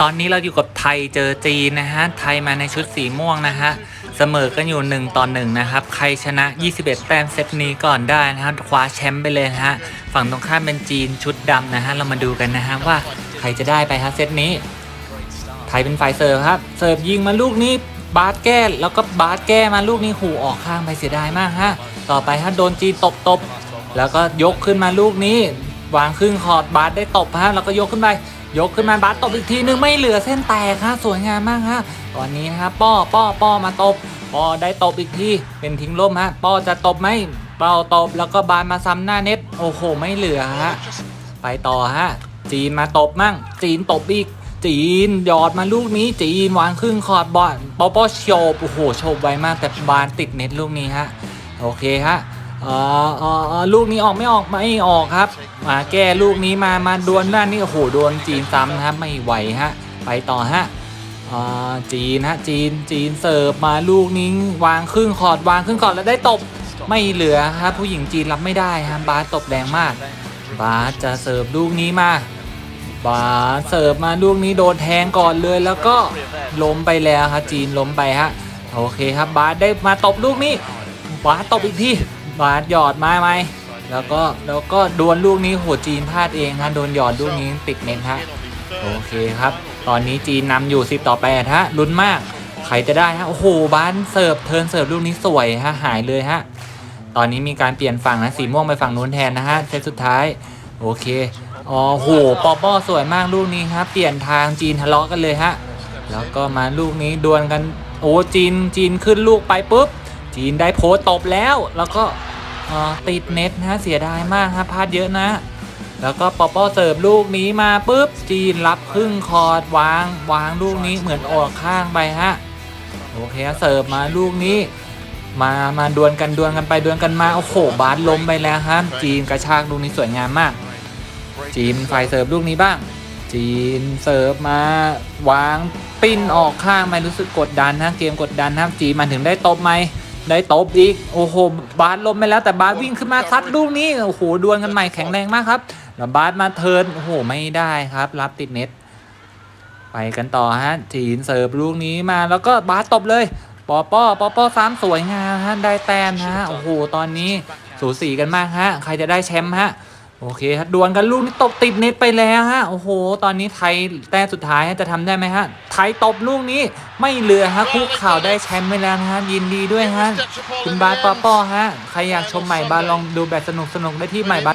ตอนนี้เราอยู่กับไทยเจอจีนนะฮะ ไทยมาในชุดสีม่วงนะฮะ เสมอกันอยู่ 1 ต่อ 1 นะครับ ใครชนะ 21 แต้มเซตนี้ก่อนได้นะฮะ คว้าแชมป์ไปเลยะฮะ ฝั่งตรงข้ามเป็นจีนชุดดำนะฮะ เรามาดูกันนะฮะว่าใครจะได้ไปฮะเซตนี้ ไทยเป็นฝ่ายเสิร์ฟครับ เสิร์ฟยิงมาลูกนี้ บาสแก้แล้วก็บาสแก้มาลูกนี้หูออกข้างไปเสียดายมากฮะ ต่อไปฮะโดนจีนตบตบแล้วก็ยกขึ้นมาลูกนี้ วางครึ่งคอดบาสได้ตบฮะ แล้วก็ยกขึ้นไป ยกขึ้นมาบาสตบอีกทีนึงไม่เหลือเส้นแตกฮะสวยงามมากฮะตอนนี้นะครับป้อป้อป้อมาตบป้อได้ตบอีกทีเป็นทิ้งล่มฮะป้อจะตบไหมเป้าตบแล้วก็บานมาซ้ำหน้าเน็ตโอ้โหไม่เหลือฮะไปต่อฮะจีนมาตบมั่ง จีนตบอีก จีนหยอดมาลูกนี้ จีนวางครึ่งคอร์ดบอลปอปอโชบโอ้โหโชบไวมากแต่บานติดเน็ตลูกนี้ฮะโอเคฮะ อ่ออ่อลูกนี้ออกไม่ออกไม่ออกครับ มาแก้ลูกนี้มามาดวลด้านนี้โอ้โหโดนจีนซ้ำนะครับไม่ไหวฮะไปต่อฮะอ่อจีนฮะจีนจีนเสิร์ฟมาลูกนี้วางครึ่งคอร์ดวางครึ่งคอร์ดแล้วได้ตบไม่เหลือครับผู้หญิงจีนรับไม่ได้ฮะบาสตบแรงมาก บาสจะเสิร์ฟลูกนี้มาบาสเสิร์ฟมาลูกนี้โดนแทงก่อนเลยแล้วก็ล้มไปแล้วครับจีนล้มไปฮะโอเคครับบาสได้มาตบลูกนี้บาสตบอีกที บาสหยอดมาไหมแล้วก็แล้วก็ดวลลูกนี้โหจีนพลาดเองฮะโดนหยอดลูกนี้ติดเน็ตฮะโอเคครับ ตอนนี้จีนนำอยู่ 10 ต่อ8ฮะลุ้นมากใครจะได้ฮะโอ้โหบาสเสิร์ฟเทิร์นเสิร์ฟลูกนี้สวยฮะหายเลยฮะตอนนี้มีการเปลี่ยนฝั่งนะสีม่วงไปฝั่งนู้นแทนนะฮะเซตสุดท้ายโอเคอ๋อโหปอปอสวยมากลูกนี้ฮะเปลี่ยนทางจีนทะเลาะกันเลยฮะแล้วก็มาลูกนี้ดวลกันโอ้จีนจีนขึ้นลูกไปปุ๊บ จีนได้โพสตบแล้วแล้วก็ติดเน็ตนะเสียดายมากฮะพลาดเยอะนะ แล้วก็ปอปอเสิร์ฟลูกนี้มาปุ๊บจีนรับครึ่งคอร์ดวางวางลูกนี้เหมือนออกข้างไปฮะโอเคฮะเสิร์ฟมาลูกนี้ มามาดวลกันดวลกันไปดวลกันมาโอ้โหบาสล้มไปแล้วฮะจีนกระชากลูกนี้สวยงามมาก จีนฝ่ายเสิร์ฟลูกนี้บ้าง จีนเสิร์ฟมาวางปิ้นออกข้างไม่รู้สึกกดดันนะเกมกดดันนะจีนมันถึงได้ตบไหม ได้ตบอีกโอ้โหบาสล้มไปแล้วแต่บาสวิ่งขึ้นมาซัดลูกนี้โอ้โหดวลกันใหม่แข็งแรงมากครับแล้วบาสมาเทิร์นโอ้โหไม่ได้ครับ รับติดเน็ต ไปกันต่อฮะจีนเสิร์ฟลูกนี้มาแล้วก็บาสตบเลยปอปอปอปอสามสวยงามฮะได้แต้มฮะโอ้โหตอนนี้สูสีกันมากฮะใครจะได้แชมป์ฮะ โอเคครับดวลกันลูกนี้ตบติดเน็ตไปแล้วฮะโอ้โห ตอนนี้ไทยแต้มสุดท้ายจะทำได้ไหมฮะไทยตบลูกนี้ไม่เหลือฮะคุกข่าวได้แชมป์ไปแล้วนะฮะยินดีด้วยฮะคุณบาสปอปอฮะใครอยากชมใหม่บาสลองดูแบบสนุกสนุกๆได้ที่ใหม่บาส